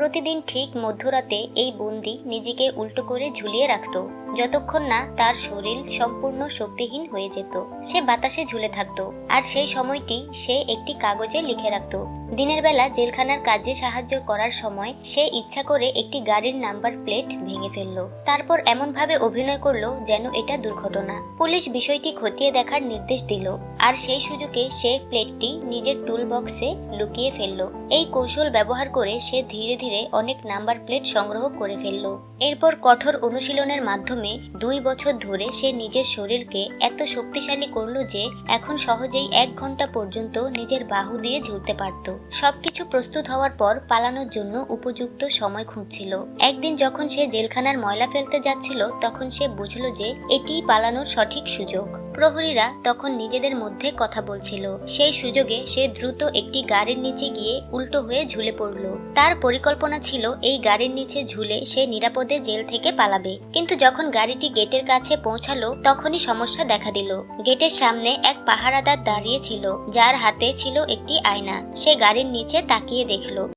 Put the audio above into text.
প্রতিদিন ঠিক মধ্যরাতে এই বন্দি নিজেকে উল্টো করে ঝুলিয়ে রাখত। যতক্ষণ না তার শরীর সম্পূর্ণ শক্তিহীন হয়ে যেত। সে বাতাসে ঝুলে থাকতো। আর সেই সময়টি সে একটি কাগজে লিখে রাখত। দিনের বেলা জেলখানার কাজে সাহায্য করার সময় সে ইচ্ছা করে একটি গাড়ির নাম্বার প্লেট ভেঙে ফেলল। তারপর এমনভাবে অভিনয় করল যেন এটা দুর্ঘটনা। পুলিশ বিষয়টি খতিয়ে দেখার নির্দেশ দিল। আর সেই সুযোগে সে প্লেটটি নিজের টুল বক্সে লুকিয়ে ফেলল। এই কৌশল ব্যবহার করে সে ধীরে ধীরে অনেক নাম্বার প্লেট সংগ্রহ করে ফেলল। এরপর কঠোর অনুশীলনের মাধ্যমে দুই বছর ধরে সে নিজের শরীরকে এত শক্তিশালী করল যে এখন সহজেই এক ঘণ্টা পর্যন্ত নিজের বাহু দিয়ে ঝুলতে পারত। সবকিছু প্রস্তুত হওয়ার পর পালানোর জন্য উপযুক্ত সময় খুঁজছিল। একদিন যখন সে জেলখানার ময়লা ফেলতে যাচ্ছিল, তখন সে বুঝলো যে এটিই পালানোর সঠিক সুযোগ। প্রহরীরা তখন নিজেদের মধ্যে কথা বলছিল। সেই সুযোগে সে দ্রুত একটি গাড়ির নিচে গিয়ে উল্টো হয়ে ঝুলে পড়ল। তার পরিকল্পনা ছিল, এই গাড়ির নিচে ঝুলে সে নিরাপদে জেল থেকে পালাবে। কিন্তু যখন গাড়িটি গেটের কাছে পৌঁছালো, তখনই সমস্যা দেখা দিল। গেটের সামনে এক পাহারাদার দাঁড়িয়ে ছিল, যার হাতে ছিল একটি আয়না। সে গাড়ির নিচে তাকিয়ে দেখল।